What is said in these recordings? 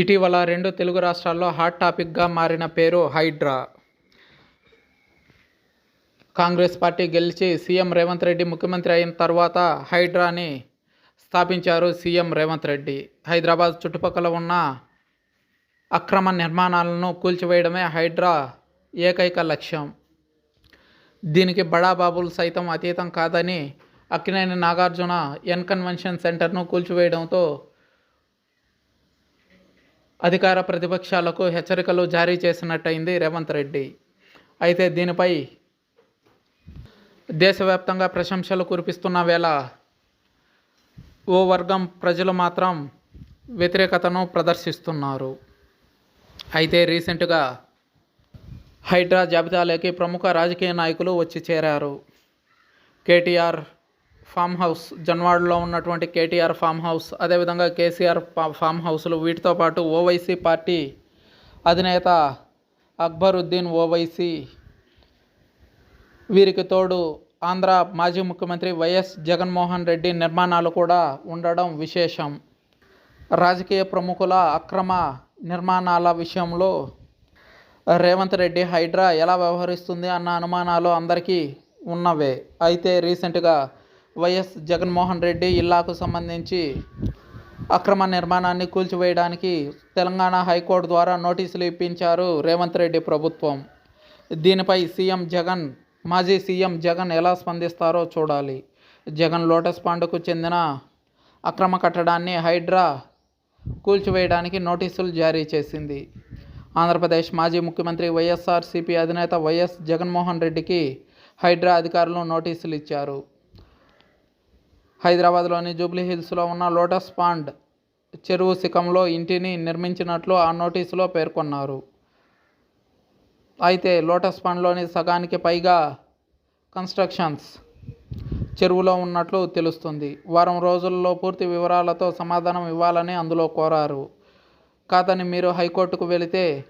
ఇటీవల రెండు తెలుగు రాష్ట్రాల్లో హాట్ టాపిక్గా మారిన పేరు హైడ్రా. కాంగ్రెస్ పార్టీ గెలిచి సీఎం రేవంత్ రెడ్డి ముఖ్యమంత్రి అయిన తర్వాత హైడ్రాని స్థాపించారు సీఎం రేవంత్ రెడ్డి. హైదరాబాద్ చుట్టుపక్కల ఉన్న అక్రమ నిర్మాణాలను కూల్చివేయడమే హైడ్రా ఏకైక లక్ష్యం. దీనికి బడాబాబులు సైతం అతీతం కాదని అక్కినేని నాగార్జున ఎన్ కన్వెన్షన్ సెంటర్ను కూల్చివేయడంతో అధికార ప్రతిపక్షాలకు హెచ్చరికలు జారీ చేసినట్టయింది రేవంత్ రెడ్డి. అయితే దీనిపై దేశవ్యాప్తంగా ప్రశంసలు కురిపిస్తున్న వేళ ఓ వర్గం ప్రజలు మాత్రం వ్యతిరేకతను ప్రదర్శిస్తున్నారు. అయితే రీసెంట్గా హైడ్రా జాబితాలోకి ప్రముఖ రాజకీయ నాయకులు వచ్చి చేరారు. కేటీఆర్ ఫామ్ హౌస్ జన్వాడలో ఉన్నటువంటి కేటీఆర్ ఫామ్ హౌస్ అదేవిధంగా కేసీఆర్ ఫా- ఫామ్ హౌస్లు వీటితో పాటు ఓవైసీ పార్టీ అధినేత అక్బరుద్దీన్ ఓవైసీ వీరికి తోడు ఆంధ్ర మాజీ ముఖ్యమంత్రి వైఎస్ జగన్మోహన్ రెడ్డి నిర్మాణాలు కూడా ఉండడం విశేషం. రాజకీయ ప్రముఖుల అక్రమ నిర్మాణాల విషయంలో రేవంత్ రెడ్డి హైడ్రా ఎలా వ్యవహరిస్తుంది అన్న అనుమానాలు అందరికీ ఉన్నవే. అయితే రీసెంట్గా వైఎస్ జగన్మోహన్ రెడ్డి ఇల్లాకు సంబంధించి అక్రమ నిర్మాణాన్ని కూల్చివేయడానికి తెలంగాణ హైకోర్టు ద్వారా నోటీసులు ఇప్పించారు రేవంత్ రెడ్డి ప్రభుత్వం. దీనిపై సీఎం జగన్ మాజీ సీఎం జగన్ ఎలా స్పందిస్తారో చూడాలి. జగన్ లోటస్ పాండకు చెందిన అక్రమ కట్టడాన్ని హైడ్రా కూల్చివేయడానికి నోటీసులు జారీ చేసింది. ఆంధ్రప్రదేశ్ మాజీ ముఖ్యమంత్రి వైఎస్ఆర్సీపీ అధినేత వైఎస్ జగన్మోహన్ రెడ్డికి హైడ్రా అధికారులు నోటీసులు ఇచ్చారు. హైదరాబాద్లోని జూబ్లీ హిల్స్లో ఉన్న లోటస్ పాండ్ చెరువు శిఖంలో ఇంటిని నిర్మించినట్లు ఆ నోటీసులో పేర్కొన్నారు. అయితే లోటస్ పాండ్లోని సగానికి పైగా కన్స్ట్రక్షన్స్ చెరువులో ఉన్నట్లు తెలుస్తుంది. వారం రోజుల్లో పూర్తి వివరాలతో సమాధానం ఇవ్వాలని అందులో కోరారు. కాదని మీరు హైకోర్టుకు వెళితే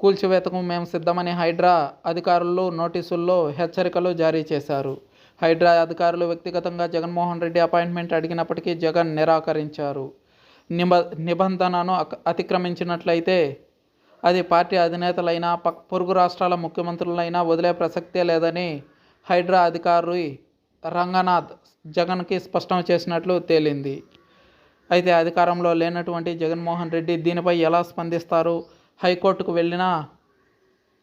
కూల్చివేతకు మేము సిద్ధమని హైడ్రా అధికారులు నోటీసుల్లో హెచ్చరికలు జారీ చేశారు. హైడ్రా అధికారులు వ్యక్తిగతంగా జగన్మోహన్ రెడ్డి అపాయింట్మెంట్ అడిగినప్పటికీ జగన్ నిరాకరించారు. నిబ నిబంధనను అతిక్రమించినట్లయితే అది పార్టీ అధినేతలైనా పక్ పొరుగు రాష్ట్రాల ముఖ్యమంత్రులైనా వదిలే ప్రసక్తే లేదని హైడ్రా అధికారి రంగనాథ్ జగన్కి స్పష్టం చేసినట్లు తేలింది. అయితే అధికారంలో లేనటువంటి జగన్మోహన్ రెడ్డి దీనిపై ఎలా స్పందిస్తారు? హైకోర్టుకు వెళ్ళినా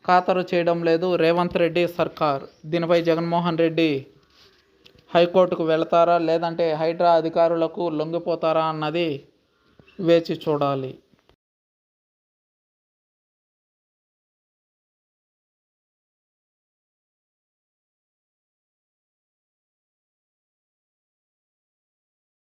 ఖాతరు చేయడం లేదు రేవంత్ రెడ్డి సర్కార్. దీనిపై జగన్మోహన్ రెడ్డి హైకోర్టుకు వెళతారా? లేదంటే హైడ్రా అధికారులకు లొంగిపోతారా అన్నది వేచి చూడాలి.